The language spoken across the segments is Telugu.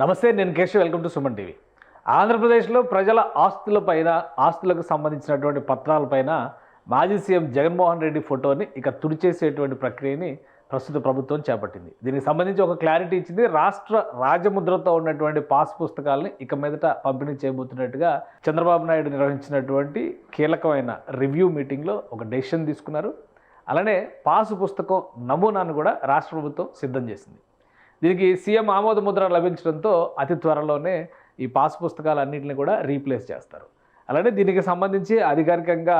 నమస్తే నేను Keshav. Welcome to Suman TV. ఆంధ్రప్రదేశ్లో ప్రజల ఆస్తులపైన ఆస్తులకు సంబంధించినటువంటి పత్రాలపైన మాజీ సీఎం జగన్మోహన్ రెడ్డి ఫోటోని ఇక తుడిచేసేటువంటి ప్రక్రియని ప్రస్తుత ప్రభుత్వం చేపట్టింది. దీనికి సంబంధించి ఒక క్లారిటీ ఇచ్చింది రాష్ట్ర రాజముద్రతో ఉన్నటువంటి పాస్ పుస్తకాలని ఇక మీదట పంపిణీ చేయబోతున్నట్టుగా చంద్రబాబు నాయుడు నిర్వహించినటువంటి కీలకమైన రివ్యూ మీటింగ్లో ఒక డెసిషన్ తీసుకున్నారు. అలానే పాసు పుస్తకం నమూనాను కూడా రాష్ట్ర ప్రభుత్వం సిద్ధం చేసింది. దీనికి సీఎం ఆమోద ముద్ర లభించడంతో అతి త్వరలోనే ఈ పాస్ పుస్తకాలన్నింటిని కూడా రీప్లేస్ చేస్తారు. అలానే దీనికి సంబంధించి అధికారికంగా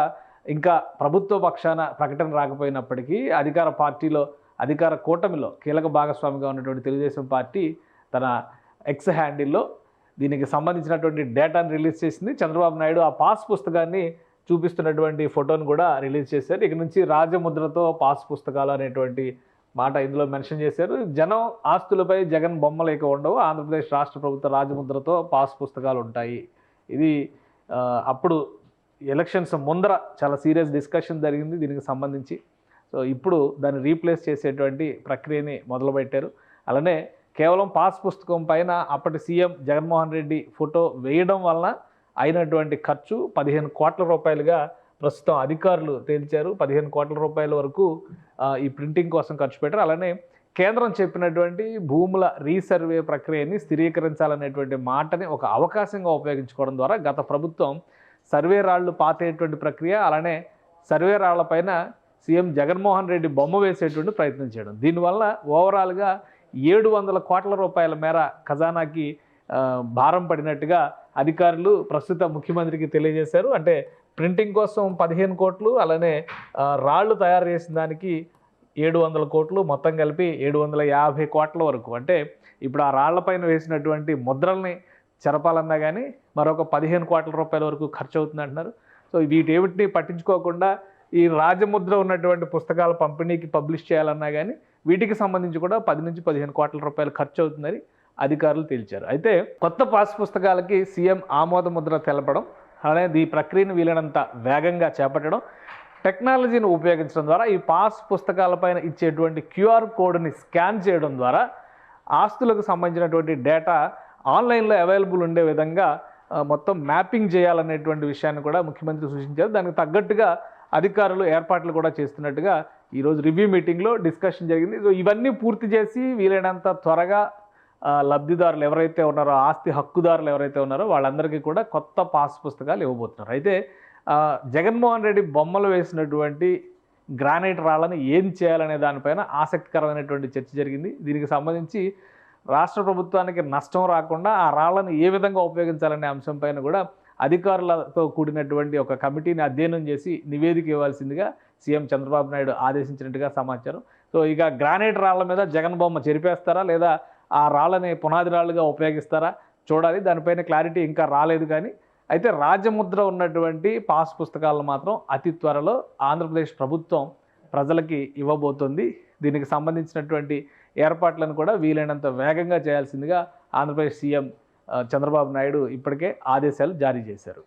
ఇంకా ప్రభుత్వ పక్షాన ప్రకటన రాకపోయినప్పటికీ అధికార పార్టీలో అధికార కూటమిలో కీలక భాగస్వామిగా ఉన్నటువంటి తెలుగుదేశం పార్టీ తన ఎక్స్ హ్యాండిల్లో దీనికి సంబంధించినటువంటి డేటాను రిలీజ్ చేసింది. చంద్రబాబు నాయుడు ఆ పాస్ పుస్తకాన్ని చూపిస్తున్నటువంటి ఫోటోను కూడా రిలీజ్ చేశారు. ఇక నుంచి రాజముద్రతో పాస్ పుస్తకాలు అనేటువంటి మాట ఇందులో మెన్షన్ చేశారు. జనం ఆస్తులపై జగన్ బొమ్మలు ఇక ఉండవు. ఆంధ్రప్రదేశ్ రాష్ట్ర ప్రభుత్వ రాజముద్రతో పాస్ పుస్తకాలు ఉంటాయి. ఇది అప్పుడు ఎలక్షన్స్ ముందర చాలా సీరియస్ డిస్కషన్ జరిగింది దీనికి సంబంధించి. సో ఇప్పుడు దాన్ని రీప్లేస్ చేసేటువంటి ప్రక్రియని మొదలుపెట్టారు. అలానే కేవలం పాస్ పుస్తకం పైన అప్పటి సీఎం జగన్మోహన్ రెడ్డి ఫోటో వేయడం వలన అయినటువంటి ఖర్చు పదిహేను కోట్ల రూపాయలుగా ప్రస్తుతం అధికారులు తేల్చారు. పదిహేను కోట్ల రూపాయల వరకు ఈ ప్రింటింగ్ కోసం ఖర్చు పెట్టారు. అలానే కేంద్రం చెప్పినటువంటి భూముల రీసర్వే ప్రక్రియని స్థిరీకరించాలనేటువంటి మాటని ఒక అవకాశంగా ఉపయోగించుకోవడం ద్వారా గత ప్రభుత్వం సర్వే రాళ్ళు పాతేటువంటి ప్రక్రియ అలానే సర్వే రాళ్ళపైన సీఎం జగన్మోహన్ రెడ్డి బొమ్మ వేసేటువంటి ప్రయత్నం చేయడం. దీనివల్ల ఓవరాల్గా ఏడు వందల కోట్ల రూపాయల మేర ఖజానాకి భారం పడినట్టుగా అధికారులు ప్రస్తుత ముఖ్యమంత్రికి తెలియజేశారు. అంటే ప్రింటింగ్ కోసం పదిహేను కోట్లు అలానే రాళ్ళు రాళ్ళు తయారు చేసిన దానికి ఏడు వందల కోట్లు మొత్తం కలిపి ఏడు వందల యాభై కోట్ల వరకు. అంటే ఇప్పుడు ఆ రాళ్ళపైన వేసినటువంటి ముద్రల్ని చెరపాలన్నా కానీ మరొక పదిహేను కోట్ల రూపాయల వరకు ఖర్చు అవుతుంది అంటున్నారు. సో వీటేమిటిని పట్టించుకోకుండా ఈ రాజముద్ర ఉన్నటువంటి పుస్తకాల పంపిణీకి పబ్లిష్ చేయాలన్నా కానీ వీటికి సంబంధించి కూడా పది నుంచి పదిహేను కోట్ల రూపాయలు ఖర్చు అవుతుందని అధికారులు తేల్చారు. అయితే కొత్త పాస్ పుస్తకాలకి సీఎం ఆమోద ముద్ర తెలపడం అలానే ఈ ప్రక్రియను వీలైనంత వేగంగా చేపట్టడం టెక్నాలజీని ఉపయోగించడం ద్వారా ఈ పాస్ పుస్తకాలపైన ఇచ్చేటువంటి క్యూఆర్ కోడ్ని స్కాన్ చేయడం ద్వారా ఆస్తులకు సంబంధించినటువంటి డేటా ఆన్లైన్లో అవైలబుల్ ఉండే విధంగా మొత్తం మ్యాపింగ్ చేయాలనేటువంటి విషయాన్ని కూడా ముఖ్యమంత్రి సూచించారు. దానికి తగ్గట్టుగా అధికారులు ఏర్పాట్లు కూడా చేస్తున్నట్టుగా ఈరోజు రివ్యూ మీటింగ్లో డిస్కషన్ జరిగింది. సో ఇవన్నీ పూర్తి చేసి వీలైనంత త్వరగా లబ్ధిదారులు ఎవరైతే ఉన్నారో ఆస్తి హక్కుదారులు ఎవరైతే ఉన్నారో వాళ్ళందరికీ కూడా కొత్త పాస్ పుస్తకాలు ఇవ్వబోతున్నారు. అయితే జగన్మోహన్ రెడ్డి బొమ్మలు వేసినటువంటి గ్రానైట్ రాళ్ళని ఏం చేయాలనే దానిపైన ఆసక్తికరమైనటువంటి చర్చ జరిగింది. దీనికి సంబంధించి రాష్ట్ర ప్రభుత్వానికి నష్టం రాకుండా ఆ రాళ్ళను ఏ విధంగా ఉపయోగించాలనే అంశంపైన కూడా అధికారులతో కూడినటువంటి ఒక కమిటీని అధ్యయనం చేసి నివేదిక ఇవ్వాల్సిందిగా సీఎం చంద్రబాబు నాయుడు ఆదేశించినట్టుగా సమాచారం. సో ఇక గ్రానైట్ రాళ్ళ మీద జగన్ బొమ్మ చెరిపేస్తారా లేదా ఆ రాళ్ళని పునాది రాళ్ళుగా ఉపయోగిస్తారా? చూడాలి. దానిపైన క్లారిటీ ఇంకా రాలేదు కానీ. అయితే రాజముద్ర ఉన్నటువంటి పాస్ పుస్తకాలను మాత్రం అతి త్వరలో ఆంధ్రప్రదేశ్ ప్రభుత్వం ప్రజలకి ఇవ్వబోతుంది. దీనికి సంబంధించినటువంటి ఏర్పాట్లను కూడా వీలైనంత వేగంగా చేయాల్సిందిగా ఆంధ్రప్రదేశ్ సీఎం చంద్రబాబు నాయుడు ఇప్పటికే ఆదేశాలు జారీ చేశారు.